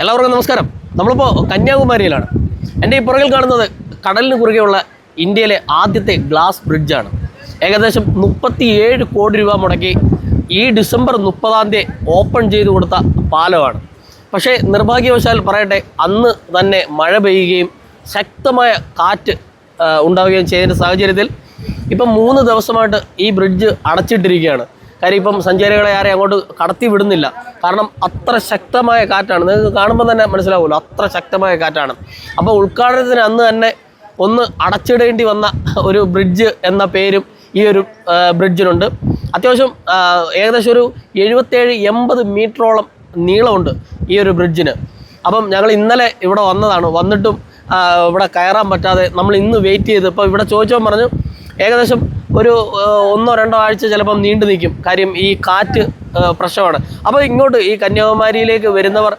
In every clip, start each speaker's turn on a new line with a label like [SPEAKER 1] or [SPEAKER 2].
[SPEAKER 1] എല്ലാവർക്കും നമസ്കാരം. നമ്മളിപ്പോൾ കന്യാകുമാരിയിലാണ്. എന്റെ ഈ പുറകിൽ കാണുന്നത് കടലിന് കുറുകെയുള്ള ഇന്ത്യയിലെ ആദ്യത്തെ ഗ്ലാസ് ബ്രിഡ്ജാണ് ഏകദേശം മുപ്പത്തിയേഴ് കോടി രൂപ മുടക്കി ഈ ഡിസംബർ മുപ്പതാം തീയതി ഓപ്പൺ ചെയ്തു കൊടുത്ത പാലമാണ്. പക്ഷേ നിർഭാഗ്യവശാൽ പറയട്ടെ അന്ന് തന്നെ മഴ പെയ്യുകയും ശക്തമായ കാറ്റ് ഉണ്ടാവുകയും ചെയ്യുന്ന സാഹചര്യത്തിൽ ഇപ്പം മൂന്ന് ദിവസമായിട്ട് ഈ ബ്രിഡ്ജ് അടച്ചിട്ടിരിക്കുകയാണ്. കാര്യം ഇപ്പം സഞ്ചാരികളെ ആരെയും അങ്ങോട്ട് കടത്തി വിടുന്നില്ല. കാരണം അത്ര ശക്തമായ കാറ്റാണ്. നിങ്ങൾക്ക് കാണുമ്പോൾ തന്നെ മനസ്സിലാവുമല്ലോ അത്ര ശക്തമായ കാറ്റാണ്. അപ്പോൾ ഉദ്ഘാടനത്തിന് അന്ന് തന്നെ ഒന്ന് അടച്ചിടേണ്ടി വന്ന ഒരു ബ്രിഡ്ജ് എന്ന പേരും ഈ ഒരു ബ്രിഡ്ജിനുണ്ട്. അത്യാവശ്യം ഏകദേശം ഒരു എഴുപത്തേഴ് എൺപത് മീറ്ററോളം നീളമുണ്ട് ഈ ഒരു ബ്രിഡ്ജിന്. അപ്പം ഞങ്ങൾ ഇന്നലെ ഇവിടെ വന്നതാണ്. വന്നിട്ടും ഇവിടെ കയറാൻ പറ്റാതെ നമ്മൾ ഇന്ന് വെയിറ്റ് ചെയ്ത് ഇപ്പോൾ ഇവിടെ ചോദിച്ചോ പറഞ്ഞു ഏകദേശം ഒരു ഒന്നോ രണ്ടോ ആഴ്ച ചിലപ്പം നീണ്ടു നിൽക്കും. കാര്യം ഈ കാറ്റ് പ്രശ്നമാണ്. അപ്പോൾ ഇങ്ങോട്ട് ഈ കന്യാകുമാരിയിലേക്ക് വരുന്നവർ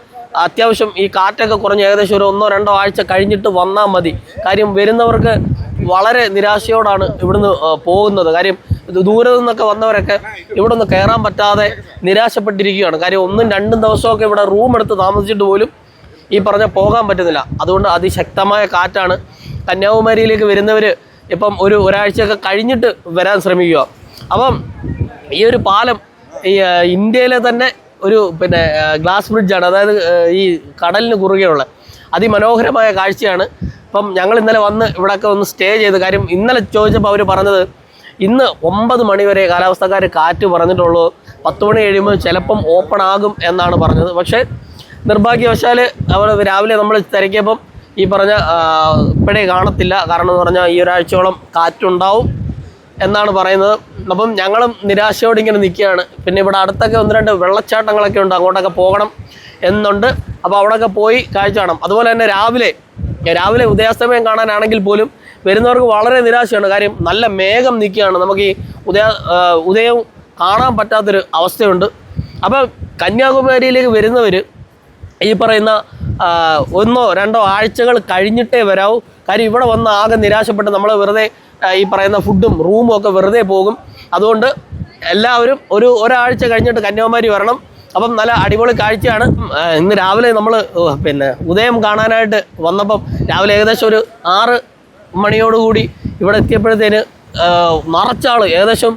[SPEAKER 1] അത്യാവശ്യം ഈ കാറ്റൊക്കെ കുറഞ്ഞ് ഏകദേശം ഒരു ഒന്നോ രണ്ടോ ആഴ്ച കഴിഞ്ഞിട്ട് വന്നാൽ മതി. കാര്യം വരുന്നവർക്ക് വളരെ നിരാശയോടാണ് ഇവിടുന്ന് പോകുന്നത്. കാര്യം ദൂരെ നിന്നൊക്കെ വന്നവരൊക്കെ ഇവിടെ നിന്ന് കയറാൻ പറ്റാതെ നിരാശപ്പെട്ടിരിക്കുകയാണ്. കാര്യം ഒന്നും രണ്ടും ദിവസമൊക്കെ ഇവിടെ റൂം എടുത്ത് താമസിച്ചിട്ട് പോലും ഈ പറഞ്ഞ പോകാൻ പറ്റുന്നില്ല. അതുകൊണ്ട് അതിശക്തമായ കാറ്റാണ്. കന്യാകുമാരിയിലേക്ക് വരുന്നവർ ഇപ്പം ഒരു ഒരാഴ്ചയൊക്കെ കഴിഞ്ഞിട്ട് വരാൻ ശ്രമിക്കുക. അപ്പം ഈ ഒരു പാലം ഈ ഇന്ത്യയിലെ തന്നെ ഒരു പിന്നെ ഗ്ലാസ് ബ്രിഡ്ജാണ് അതായത് ഈ കടലിന് കുറുകെയുള്ള അതിമനോഹരമായ കാഴ്ചയാണ്. ഇപ്പം ഞങ്ങൾ ഇന്നലെ വന്ന് ഇവിടെയൊക്കെ ഒന്ന് സ്റ്റേ ചെയ്ത് കാര്യം ഇന്നലെ ചോദിച്ചപ്പോൾ അവർ പറഞ്ഞത് ഇന്ന് ഒമ്പത് മണിവരെ കാലാവസ്ഥക്കാർ കാറ്റ് പറഞ്ഞിട്ടുള്ളൂ. പത്ത് മണി കഴിയുമ്പോൾ ചിലപ്പം ഓപ്പൺ ആകും എന്നാണ് പറഞ്ഞത്. പക്ഷേ നിർഭാഗ്യവശാൽ അവർ രാവിലെ നമ്മൾ തിരക്കിയപ്പം ഈ പറഞ്ഞ ഇപ്പോഴേ കാണത്തില്ല. കാരണം എന്ന് പറഞ്ഞാൽ ഈ ഒരാഴ്ചയോളം കാറ്റുണ്ടാവും എന്നാണ് പറയുന്നത്. അപ്പം ഞങ്ങളും നിരാശയോടെ ഇങ്ങനെ നിൽക്കുകയാണ്. പിന്നെ ഇവിടെ അടുത്തൊക്കെ ഒന്ന് രണ്ട് വെള്ളച്ചാട്ടങ്ങളൊക്കെ ഉണ്ട്. അങ്ങോട്ടൊക്കെ പോകണം എന്നുണ്ട്. അപ്പോൾ അവിടെയൊക്കെ പോയി കാഴ്ച കാണാം. അതുപോലെ തന്നെ രാവിലെ രാവിലെ ഉദയാസ്തമയം കാണാനാണെങ്കിൽ പോലും വരുന്നവർക്ക് വളരെ നിരാശയാണ്. കാര്യം നല്ല മേഘം നിൽക്കുകയാണ്. നമുക്ക് ഈ ഉദയ ഉദയം കാണാൻ പറ്റാത്തൊരു അവസ്ഥയുണ്ട്. അപ്പോൾ കന്യാകുമാരിയിലേക്ക് വരുന്നവർ ഈ പറയുന്ന ഒന്നോ രണ്ടോ ആഴ്ചകൾ കഴിഞ്ഞിട്ടേ വരാവൂ. കാര്യം ഇവിടെ വന്ന് ആകെ നിരാശപ്പെട്ട് നമ്മൾ വെറുതെ ഈ പറയുന്ന ഫുഡും റൂമും ഒക്കെ വെറുതെ പോകും. അതുകൊണ്ട് എല്ലാവരും ഒരു ഒരാഴ്ച കഴിഞ്ഞിട്ട് കന്യാകുമാരി വരണം. അപ്പം നല്ല അടിപൊളി കാഴ്ചയാണ്. ഇന്ന് രാവിലെ നമ്മൾ പിന്നെ ഉദയം കാണാനായിട്ട് വന്നപ്പം രാവിലെ ഏകദേശം ഒരു ആറ് മണിയോടുകൂടി ഇവിടെ എത്തിയപ്പോഴത്തേന് നിറച്ചാൾ ഏകദേശം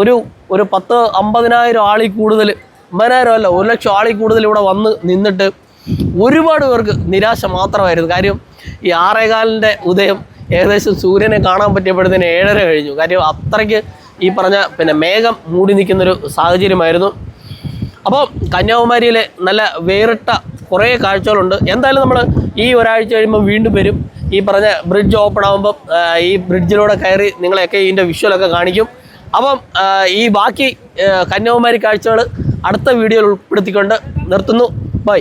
[SPEAKER 1] ഒരു ഒരു പത്ത് അമ്പതിനായിരം ആളിൽ കൂടുതൽ അമ്പതിനായിരം അല്ല ഒരു ലക്ഷം ആളിൽ കൂടുതൽ ഇവിടെ വന്ന് നിന്നിട്ട് ഒരുപാട് പേർക്ക് നിരാശ മാത്രമായിരുന്നു. കാര്യം ഈ ആറേകാലിന്റെ ഉദയം ഏകദേശം സൂര്യനെ കാണാൻ പറ്റിയപ്പോഴത്തേന് ഏഴര കഴിഞ്ഞു. കാര്യം അത്രയ്ക്ക് ഈ പറഞ്ഞ പിന്നെ മേഘം മൂടി നിൽക്കുന്നൊരു സാഹചര്യമായിരുന്നു. അപ്പോൾ കന്യാകുമാരിയിലെ നല്ല വേറിട്ട കുറേ കാഴ്ചകളുണ്ട്. എന്തായാലും നമ്മൾ ഈ ഒരാഴ്ച കഴിയുമ്പോൾ വീണ്ടും വരും. ഈ പറഞ്ഞ ബ്രിഡ്ജ് ഓപ്പൺ ആകുമ്പം ഈ ബ്രിഡ്ജിലൂടെ കയറി നിങ്ങളെയൊക്കെ ഇതിന്റെ വിഷ്വലൊക്കെ കാണിക്കും. അപ്പം ഈ ബാക്കി കന്യാകുമാരി കാഴ്ചകൾ അടുത്ത വീഡിയോയിൽ ഉൾപ്പെടുത്തിക്കൊണ്ട് നിർത്തുന്നു. ബൈ.